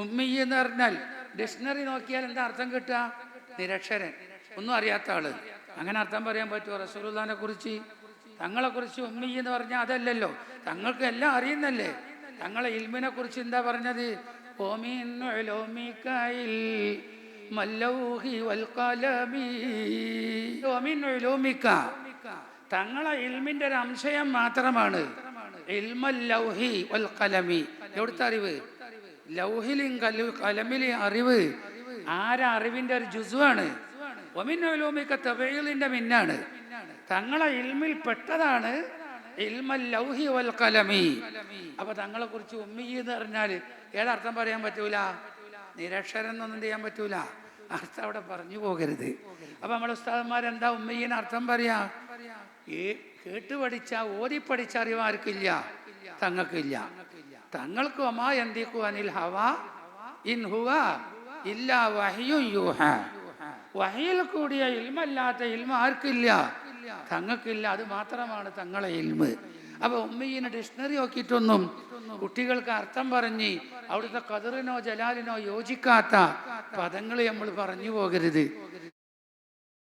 ഉമ്മി എന്ന് പറഞ്ഞാൽ ഡിക്ഷണറി നോക്കിയാൽ എന്താ അർത്ഥം കിട്ടുക? നിരക്ഷരൻ. ഒന്നും അറിയാത്ത ആൾ. അങ്ങനെ അർത്ഥം പറയാൻ പറ്റുമോ? റസൂലുള്ളാനെ കുറിച്ച്? തങ്ങളെ കുറിച്ച് ഉമ്മി എന്ന് പറഞ്ഞാൽ അതല്ലല്ലോ. തങ്ങൾക്ക് എല്ലാം അറിയുന്നല്ലേ? തങ്ങളെ ഇൽമിനെ കുറിച്ച് എന്താ പറഞ്ഞത്. തങ്ങളെ ഇൽമിന്റെ ഒരു അംശയം മാത്രമാണ്. ഇൽമൽ ലൗഹി വൽ കലമി എവിടുത്തെ അറിവ്? ലൗഹിലും കലു കലമിലും അറിവ് ആരാ അറിവിന്റെ ഒരു ജുസുവാണ്? ഒമിനോലോമിക്ക മിന്നാണ്. തങ്ങളെ ഇൽമിൽ പെട്ടതാണ്. ഇൽമൽ ലൗഹി വൽ കലമി. അപ്പൊ തങ്ങളെ കുറിച്ച് ഉമ്മി എന്ന് പറഞ്ഞാൽ ഏതർത്ഥം പറയാൻ പറ്റൂല? നിരക്ഷരം എന്നൊന്നും ചെയ്യാൻ പറ്റൂല? അർത്ഥം അവിടെ പറഞ്ഞു പോകരുത്. അപ്പൊ നമ്മുടെ ഉസ്താദന്മാരെന്താ ഉമ്മയ്യന് അർത്ഥം പറയാ? കേട്ട് പഠിച്ച ഓതി പഠിച്ച അറിവ് ആർക്കില്ല? തങ്ങൾക്കില്ല. തങ്ങൾക്ക് ഒമാ എന്തിക്കു ഹവ ഇൻ ഹുവ ഇല്ല വഹിയും യൂഹ. വഹയിൽ കൂടിയ ഇൽമല്ലാത്ത ഇൽമ ആർക്കില്ല? തങ്ങൾക്കില്ല. അത് മാത്രമാണ് തങ്ങളെ ഇൽമ്. അപ്പൊ ഉമ്മീനെ ഡിക്ഷണറി നോക്കിയിട്ടൊന്നും കുട്ടികൾക്ക് അർത്ഥം പറഞ്ഞ് അവിടുത്തെ കതിറിനോ ജലാലിനോ യോജിക്കാത്ത പദങ്ങൾ നമ്മൾ പറഞ്ഞു പോകരുത്.